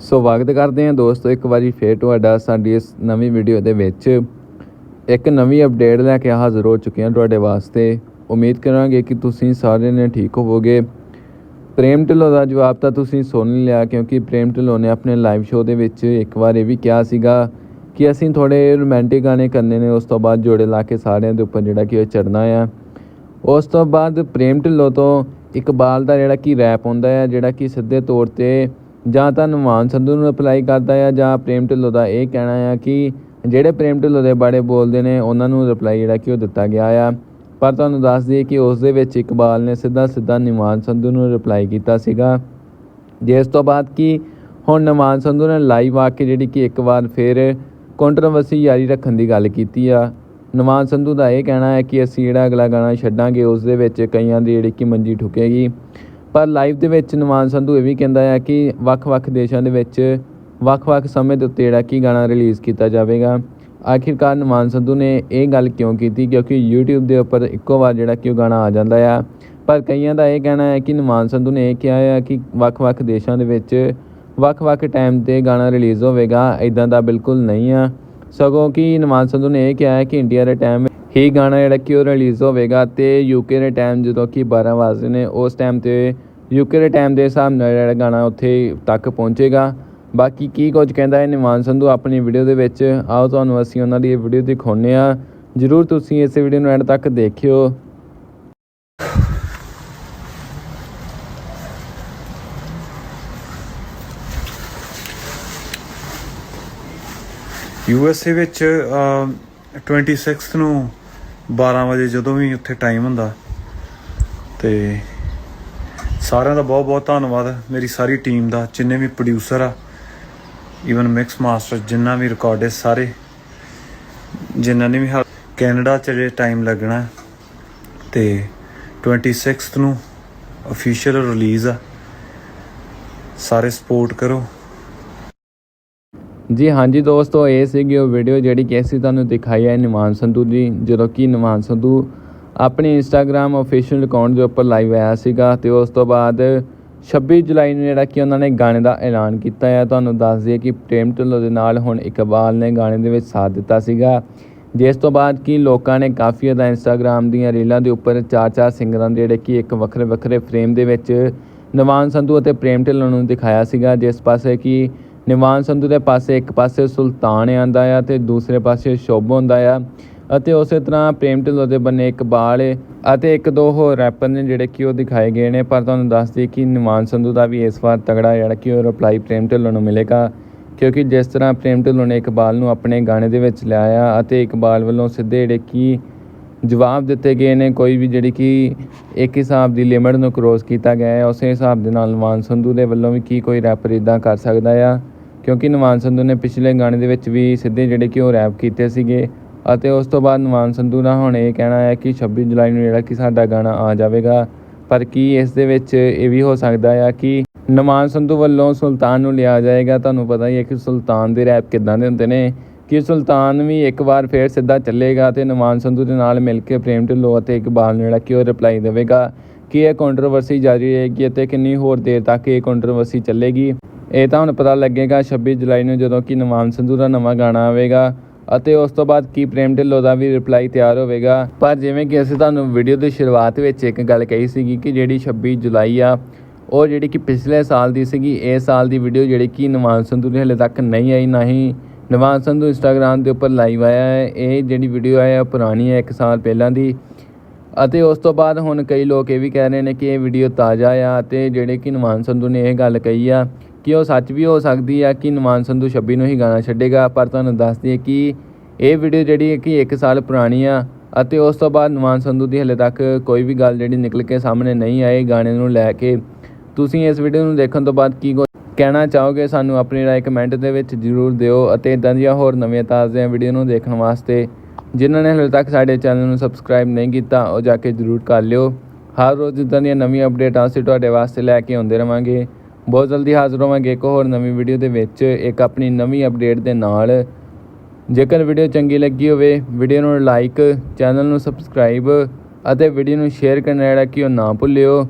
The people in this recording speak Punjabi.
ਸਵਾਗਤ ਕਰਦੇ ਹਾਂ ਦੋਸਤੋ, ਇੱਕ ਵਾਰੀ ਫੇਰ ਤੁਹਾਡਾ ਸਾਡੀ ਇਸ ਨਵੀਂ ਵੀਡੀਓ ਦੇ ਵਿੱਚ। ਇੱਕ ਨਵੀਂ ਅਪਡੇਟ ਲੈ ਕੇ ਹਾਜ਼ਰ ਹੋ ਚੁੱਕੇ ਹਾਂ ਤੁਹਾਡੇ ਵਾਸਤੇ। ਉਮੀਦ ਕਰਾਂਗੇ ਕਿ ਤੁਸੀਂ ਸਾਰੇ ਨੇ ਠੀਕ ਹੋਵੋਗੇ। ਪ੍ਰੇਮ ਢਿੱਲੋਂ ਦਾ ਜਵਾਬ ਤਾਂ ਤੁਸੀਂ ਸੁਣ ਹੀ ਲਿਆ, ਕਿਉਂਕਿ ਪ੍ਰੇਮ ਢਿੱਲੋਂ ਨੇ ਆਪਣੇ ਲਾਈਵ ਸ਼ੋਅ ਦੇ ਵਿੱਚ ਇੱਕ ਵਾਰ ਇਹ ਵੀ ਕਿਹਾ ਸੀਗਾ ਕਿ ਅਸੀਂ ਥੋੜੇ ਰੋਮਾਂਟਿਕ ਗਾਣੇ ਕਰਨੇ ਨੇ, ਉਸ ਤੋਂ ਬਾਅਦ ਜੋੜੇ ਲਾ ਕੇ ਸਾਰਿਆਂ ਦੇ ਉੱਪਰ ਜਿਹੜਾ ਕਿ ਉਹ ਚੜਨਾ ਆ। ਉਸ ਤੋਂ ਬਾਅਦ ਪ੍ਰੇਮ ਢਿੱਲੋਂ ਤੋਂ ਇਕਬਾਲ ਦਾ ਜਿਹੜਾ ਕਿ ਰੈਪ ਹੁੰਦਾ ਹੈ ਜਿਹੜਾ ਕਿ ਸਿੱਧੇ ਤੌਰ ਤੇ ਜਾਂ ਤਾਂ ਨਿਮਾਨ ਸੰਧੂ ਨੂੰ ਅਪਲਾਈ ਕਰਦਾ ਆ ਜਾਂ ਪ੍ਰੇਮ ਢਿੱਲੋਂ ਦਾ ਇਹ ਕਹਿਣਾ ਆ ਕਿ ਜਿਹੜੇ ਪ੍ਰੇਮ ਢਿੱਲੋਂ ਦੇ ਬਾਰੇ ਬੋਲਦੇ ਨੇ, ਉਹਨਾਂ ਨੂੰ ਰਿਪਲਾਈ ਜਿਹੜਾ ਕਿ ਉਹ ਦਿੱਤਾ ਗਿਆ ਆ। ਪਰ ਤੁਹਾਨੂੰ ਦੱਸ ਦਈਏ ਕਿ ਉਸ ਦੇ ਵਿੱਚ ਇਕਬਾਲ ਨੇ ਸਿੱਧਾ ਸਿੱਧਾ ਨਿਮਾਨ ਸੰਧੂ ਨੂੰ ਰਿਪਲਾਈ ਕੀਤਾ ਸੀਗਾ। ਜਿਸ ਤੋਂ ਬਾਅਦ ਕਿ ਹੁਣ ਨਿਮਾਨ ਸੰਧੂ ਨੇ ਲਾਈਵ ਆ ਕੇ ਜਿਹੜੀ ਕਿ ਇੱਕ ਵਾਰ ਫਿਰ ਕੰਟਰੋਵਰਸੀ ਜਾਰੀ ਰੱਖਣ ਦੀ ਗੱਲ ਕੀਤੀ ਆ। ਨਿਮਾਨ ਸੰਧੂ ਦਾ ਇਹ ਕਹਿਣਾ ਹੈ ਕਿ ਅਸੀਂ ਜਿਹੜਾ ਅਗਲਾ ਗਾਣਾ ਛੱਡਾਂਗੇ, ਉਸ ਦੇ ਵਿੱਚ ਕਈਆਂ ਦੀ ਜਿਹੜੀ ਕਿ ਮੰਜੀ ਠੁਕੇਗੀ। ਪਰ ਲਾਈਵ ਦੇ ਵਿੱਚ ਨਿਵਾਨ ਸੰਧੂ ਇਹ ਵੀ ਕਹਿੰਦਾ ਹੈ ਕਿ ਵੱਖ-ਵੱਖ ਦੇਸ਼ਾਂ ਦੇ ਵਿੱਚ ਵੱਖ-ਵੱਖ ਸਮੇਂ ਦੇ ਉੱਤੇ ਜਿਹੜਾ ਕਿ ਗਾਣਾ ਰਿਲੀਜ਼ ਕੀਤਾ ਜਾਵੇਗਾ। ਆਖਿਰਕਾਰ ਨਿਵਾਨ ਸੰਧੂ ਨੇ ਇਹ ਗੱਲ ਕਿਉਂ ਕੀਤੀ? ਕਿਉਂਕਿ YouTube ਦੇ ਉੱਪਰ ਇੱਕੋ ਵਾਰ ਜਿਹੜਾ ਕਿ ਉਹ ਗਾਣਾ ਆ ਜਾਂਦਾ ਆ। ਪਰ ਕਈਆਂ ਦਾ ਇਹ ਕਹਿਣਾ ਹੈ ਕਿ ਨਿਵਾਨ ਸੰਧੂ ਨੇ ਇਹ ਕਿਹਾ ਹੈ ਕਿ ਵੱਖ-ਵੱਖ ਦੇਸ਼ਾਂ ਦੇ ਵਿੱਚ ਵੱਖ-ਵੱਖ ਟਾਈਮ ਤੇ ਗਾਣਾ ਰਿਲੀਜ਼ ਹੋਵੇਗਾ। ਇਦਾਂ ਦਾ ਬਿਲਕੁਲ ਨਹੀਂ ਆ। ਸਗੋਂ ਕਿ ਨਿਵਾਨ ਸੰਧੂ ਨੇ ਇਹ ਕਿਹਾ ਹੈ ਕਿ ਇੰਡੀਆ ਦੇ ਟਾਈਮ ਹੀ ਗਾਣਾ ਜਿਹੜਾ ਕਿ ਉਹ ਰਿਲੀਜ਼ ਹੋਵੇਗਾ ਤੇ ਯੂਕੇ ਦੇ ਟਾਈਮ ਜਦੋਂ ਕਿ 12 ਵਜੇ ਨੇ ਉਸ ਟਾਈਮ ਤੇ ਯੂਕੇ ਦੇ ਟਾਈਮ ਦੇ ਹਿਸਾਬ ਨਾਲ ਜਿਹੜਾ ਗਾਣਾ ਉੱਥੇ ਤੱਕ ਪਹੁੰਚੇਗਾ। ਬਾਕੀ ਕੀ ਕੁਝ ਕਹਿੰਦਾ ਹੈ ਨਿਵਾਨ ਸੰਧੂ ਆਪਣੀ ਵੀਡੀਓ ਦੇ ਵਿੱਚ ਆਓ ਤੁਹਾਨੂੰ ਅਸੀਂ ਉਹਨਾਂ ਦੀ ਇਹ ਵੀਡੀਓ ਦਿਖਾਉਂਦੇ ਆ ਜਰੂਰ ਤੁਸੀਂ ਇਸ ਵੀਡੀਓ ਨੂੰ ਐਂਡ ਤੱਕ ਦੇਖਿਓ। ਯੂ ਐਸ ਏ ਵਿੱਚ ਅਮ, 26th ਨੂੰ 12 ਵਜੇ ਜਦੋਂ ਵੀ ਉੱਥੇ ਟਾਈਮ ਹੁੰਦਾ। ਤੇ ਸਾਰਿਆਂ ਦਾ ਬਹੁਤ ਬਹੁਤ ਧੰਨਵਾਦ। ਮੇਰੀ ਸਾਰੀ ਟੀਮ ਦਾ, ਜਿੰਨੇ ਵੀ ਪ੍ਰੋਡਿਊਸਰ ਆ ਈਵਨ ਮਿਕਸ ਮਾਸਟਰ ਜਿੰਨਾ ਵੀ ਰਿਕਾਰਡਿਸਟ ਸਾਰੇ ਜਿਨ੍ਹਾਂ ਨੇ ਵੀ help- ਕੈਨੇਡਾ ਚ ਜੇ ਟਾਈਮ ਲੱਗਣਾ। ਹੈ ਤੇ 26th ਨੂੰ ਅਫੀਸ਼ੀਅਲ ਰਿਲੀਜ਼ ਆ। ਸਾਰੇ ਸਪੋਰਟ ਕਰੋ। ਜੀ ਹਾਂਜੀ ਦੋਸਤੋ, ਇਹ ਸੀਗੀ ਉਹ ਵੀਡੀਓ ਜਿਹੜੀ ਕਿ ਅਸੀਂ ਤੁਹਾਨੂੰ ਦਿਖਾਈ ਹੈ ਨਿਮਾਨ ਸੰਧੂ ਦੀ, ਜਦੋਂ ਕਿ ਨਿਮਾਨ ਸੰਧੂ ਆਪਣੇ ਇੰਸਟਾਗ੍ਰam ਅਫੀਸ਼ੀਅਲ ਅਕਾਊਂਟ ਦੇ ਉੱਪਰ ਲਾਈਵ ਆਇਆ ਸੀਗਾ ਤੇ ਉਸ ਤੋਂ ਬਾਅਦ 26 ਜੁਲਾਈ ਨੂੰ ਜਿਹੜਾ ਕਿ ਉਹਨਾਂ ਨੇ ਗਾਣੇ ਦਾ ਐਲਾਨ ਕੀਤਾ ਹੈ। ਤੁਹਾਨੂੰ ਦੱਸ ਦਈਏ ਕਿ ਪ੍ਰੇਮ ਢਿੱਲੋਂ ਦੇ ਨਾਲ ਹੁਣ ਇਕਬਾਲ ਨੇ ਗਾਣੇ ਦੇ ਵਿੱਚ ਸਾਥ ਦਿੱਤਾ ਸੀਗਾ। ਜਿਸ ਤੋਂ ਬਾਅਦ ਕਿ ਲੋਕਾਂ ਨੇ ਕਾਫੀ ਜ਼ਿਆਦਾ ਇੰਸਟਾਗ੍ਰam ਦੀਆਂ ਰੀਲਾਂ ਦੇ ਉੱਪਰ ਚਾਰ ਚਾਰ ਸਿੰਗਰਾਂ ਦੇ ਜਿਹੜੇ ਕਿ ਇੱਕ ਵੱਖਰੇ ਵੱਖਰੇ ਫਰੇਮ ਦੇ ਵਿੱਚ ਨਿਵਾਨ ਸੰਧੂ ਅਤੇ ਪ੍ਰੇਮ ਢਿੱਲੋਂ ਨੂੰ ਦਿਖਾਇਆ ਸੀਗਾ। ਜਿਸ ਪਾਸੇ ਕਿ ਨਿਮਾਨ ਸੰਧੂ ਦੇ ਪਾਸੇ ਇੱਕ ਪਾਸੇ ਸੁਲਤਾਨ ਆਂਦਾ ਆ ਤੇ ਦੂਸਰੇ ਪਾਸੇ ਸ਼ੁਭ ਹੁੰਦਾ ਆ ਅਤੇ ਉਸੇ ਤਰ੍ਹਾਂ ਪ੍ਰੇਮ ਢਿੱਲੋਂ ਦੇ ਬੰਨੇ ਇਕਬਾਲ ਏ ਅਤੇ ਇੱਕ ਦੋ ਹੋਰ ਰੈਪਰ ਨੇ ਜਿਹੜੇ ਕਿ ਉਹ ਦਿਖਾਏ ਗਏ ਨੇ, ਪਰ ਤੁਹਾਨੂੰ ਦੱਸ ਦਈਏ ਕਿ ਨਿਮਾਨ ਸੰਧੂ ਦਾ ਵੀ ਇਸ ਵਾਰ ਤਗੜਾ ਜਿਹੜਾ ਕਿ ਉਹ ਰਿਪਲਾਈ ਪ੍ਰੇਮ ਢਿੱਲੋਂ ਨੂੰ ਮਿਲੇਗਾ, ਕਿਉਂਕਿ ਜਿਸ ਤਰ੍ਹਾਂ ਪ੍ਰੇਮ ਢਿੱਲੋਂ ਨੇ ਇਕਬਾਲ ਨੂੰ ਆਪਣੇ ਗਾਣੇ ਦੇ ਵਿੱਚ ਲਿਆਇਆ ਅਤੇ ਇਕਬਾਲ ਵੱਲੋਂ ਸਿੱਧੇ ਜਿਹੜੇ ਕਿ ਜਵਾਬ ਦਿੱਤੇ ਗਏ ਨੇ, ਕੋਈ ਵੀ ਜਿਹੜੀ ਕਿ ਇੱਕ ਹਿਸਾਬ ਦੀ ਲਿਮਟ ਨੂੰ ਕ੍ਰੋਸ ਕੀਤਾ ਗਿਆ ਹੈ, ਉਸੇ ਹਿਸਾਬ ਦੇ ਨਾਲ ਨਿਵਾਨ ਸੰਧੂ ਦੇ ਵੱਲੋਂ ਵੀ ਕੀ ਕੋਈ ਰੈਪਰ ਇਦਾਂ ਕਰ ਸਕਦਾ ਆ। ਕਿਉਂਕਿ ਨਿਵਾਨ ਸੰਧੂ ਨੇ ਪਿਛਲੇ ਗਾਣੇ ਦੇ ਵਿੱਚ ਵੀ ਸਿੱਧੇ ਜਿਹੜੇ ਕਿ ਉਹ ਰੈਪ ਕੀਤੇ ਸੀਗੇ ਅਤੇ ਉਸ ਤੋਂ ਬਾਅਦ ਨਿਵਾਨ ਸੰਧੂ ਦਾ ਹੁਣ ਇਹ ਕਹਿਣਾ ਹੈ ਕਿ 26 ਜੁਲਾਈ ਨੂੰ ਜਿਹੜਾ ਕਿ ਸਾਡਾ ਗਾਣਾ ਆ ਜਾਵੇਗਾ। ਪਰ ਕੀ ਇਸ ਦੇ ਵਿੱਚ ਇਹ ਵੀ ਹੋ ਸਕਦਾ ਆ ਕਿ ਨਿਵਾਨ ਸੰਧੂ ਵੱਲੋਂ ਸੁਲਤਾਨ ਨੂੰ ਲਿਆ ਜਾਏਗਾ? ਤੁਹਾਨੂੰ ਪਤਾ ਹੀ ਹੈ ਕਿ ਸੁਲਤਾਨ ਦੇ ਰੈਪ ਕਿੱਦਾਂ ਦੇ ਹੁੰਦੇ ਨੇ ਕਿ ਸੁਲਤਾਨ ਵੀ ਇੱਕ ਵਾਰ ਫੇਰ ਸਿੱਧਾ ਚੱਲੇਗਾ ਤੇ ਨਿਵਾਨ ਸੰਧੂ ਦੇ ਨਾਲ ਮਿਲ ਕੇ ਪ੍ਰੇਮ ਢਿੱਲੋਂ ਅਤੇ ਇਕਬਾਲ ਨੂੰ ਜਿਹੜਾ ਕਿ ਉਹ ਰਿਪਲਾਈ ਦੇਵੇਗਾ ਕਿ ਇਹ ਕੰਟਰੋਵਰਸੀ ਜਾਰੀ ਰਹੇਗੀ ਅਤੇ ਕਿੰਨੀ ਹੋਰ ਦੇਰ ਤੱਕ ਇਹ ਕੰਟਰੋਵਰਸੀ ਚੱਲੇਗੀ। ਇਹ ਤਾਂ ਹੁਣ ਪਤਾ ਲੱਗੇਗਾ 26 ਜੁਲਾਈ ਨੂੰ ਜਦੋਂ ਕਿ ਨਵਾਨ ਸੰਧੂ ਦਾ ਨਵਾਂ ਗਾਣਾ ਆਵੇਗਾ ਅਤੇ ਉਸ ਤੋਂ ਬਾਅਦ ਕੀ ਪ੍ਰੇਮ ਢਿੱਲੋਂ ਦਾ ਵੀ ਰਿਪਲਾਈ ਤਿਆਰ ਹੋਵੇਗਾ। ਪਰ ਜਿਵੇਂ ਕਿ ਅਸੀਂ ਤੁਹਾਨੂੰ ਵੀਡੀਓ ਦੀ ਸ਼ੁਰੂਆਤ ਵਿੱਚ ਇੱਕ ਗੱਲ ਕਹੀ ਸੀਗੀ ਕਿ ਜਿਹੜੀ 26 ਜੁਲਾਈ ਆ, ਉਹ ਜਿਹੜੀ ਕਿ ਪਿਛਲੇ ਸਾਲ ਦੀ ਸੀਗੀ ਇਸ ਸਾਲ ਦੀ ਵੀਡੀਓ ਜਿਹੜੀ ਕਿ ਨਵਾਨ ਸੰਧੂ ਦੀ ਹਲੇ ਤੱਕ ਨਹੀਂ ਆਈ, ਨਾ ਹੀ ਨਿਵਾਨ ਸੰਧੂ ਇੰਸਟਾਗ੍ਰam ਦੇ ਉੱਪਰ ਲਾਈਵ ਆਇਆ ਹੈ। ਇਹ ਜਿਹੜੀ ਵੀਡੀਓ ਹੈ, ਉਹ ਪੁਰਾਣੀ ਹੈ 1 ਸਾਲ ਪਹਿਲਾਂ ਦੀ। ਅਤੇ ਉਸ ਤੋਂ ਬਾਅਦ ਹੁਣ ਕਈ ਲੋਕ ਇਹ ਵੀ ਕਹਿ ਰਹੇ ਨੇ ਕਿ ਇਹ ਵੀਡੀਓ ਤਾਜ਼ਾ ਆ ਅਤੇ ਜਿਹੜੇ ਕਿ ਨਿਮਾਨ ਸੰਧੂ ਨੇ ਇਹ ਗੱਲ ਕਹੀ ਆ ਕਿ ਉਹ ਸੱਚ ਵੀ ਹੋ ਸਕਦੀ ਆ ਕਿ ਨਿਮਾਨ ਸੰਧੂ 26 ਨੂੰ ਹੀ ਗਾਣਾ ਛੱਡੇਗਾ, ਪਰ ਤੁਹਾਨੂੰ ਦੱਸ ਦਈਏ ਕਿ ਇਹ ਵੀਡੀਓ ਜਿਹੜੀ ਹੈ ਕਿ 1 ਸਾਲ ਪੁਰਾਣੀ ਆ ਅਤੇ ਉਸ ਤੋਂ ਬਾਅਦ ਨਿਮਾਨ ਸੰਧੂ ਦੀ ਹਲੇ ਤੱਕ ਕੋਈ ਵੀ ਗੱਲ ਜਿਹੜੀ ਨਿਕਲ ਕੇ ਸਾਹਮਣੇ ਨਹੀਂ ਆਈ ਗਾਣੇ ਨੂੰ ਲੈ ਕੇ। ਤੁਸੀਂ ਇਸ ਵੀਡੀਓ ਨੂੰ ਦੇਖਣ ਤੋਂ ਬਾਅਦ ਕੀ ਕੁਝ ਕਹਿਣਾ ਚਾਹੋਗੇ, ਸਾਨੂੰ ਆਪਣੀ ਰਾਏ ਕਮੈਂਟ ਦੇ ਵਿੱਚ ਜ਼ਰੂਰ ਦਿਓ ਅਤੇ ਇਦਾਂ ਦੀਆਂ ਹੋਰ ਨਵੀਆਂ ਤਾਜ਼ੀਆਂ ਵੀਡੀਓ ਨੂੰ ਦੇਖਣ ਵਾਸਤੇ। ਜਿਨ੍ਹਾਂ ਨੇ ਹਲੇ ਤੱਕ ਸਾਡੇ ਚੈਨਲ ਨੂੰ ਸਬਸਕ੍ਰਾਈਬ ਨਹੀਂ ਕੀਤਾ, ਉਹ ਜਾ ਕੇ ਜ਼ਰੂਰ ਕਰ ਲਿਓ। ਹਰ ਰੋਜ਼ ਇਦਾਂ ਦੀਆਂ ਨਵੀਆਂ ਅਪਡੇਟਾਂ ਅਸੀਂ ਤੁਹਾਡੇ ਵਾਸਤੇ ਲੈ ਕੇ ਆਉਂਦੇ ਰਵਾਂਗੇ। ਬਹੁਤ ਜਲਦੀ ਹਾਜ਼ਰ ਹੋਵਾਂਗੇ ਇੱਕ ਹੋਰ ਨਵੀਂ ਵੀਡੀਓ ਦੇ ਵਿੱਚ, ਇੱਕ ਆਪਣੀ ਨਵੀਂ ਅਪਡੇਟ ਦੇ ਨਾਲ। ਜੇਕਰ ਵੀਡੀਓ ਚੰਗੀ ਲੱਗੀ ਹੋਵੇ, ਵੀਡੀਓ ਨੂੰ ਲਾਈਕ ਚੈਨਲ ਨੂੰ ਸਬਸਕ੍ਰਾਈਬ ਅਤੇ ਵੀਡੀਓ ਨੂੰ ਸ਼ੇਅਰ ਕਰਨਾ ਜਿਹੜਾ ਕਿ ਉਹ ਨਾ ਭੁੱਲਿਓ।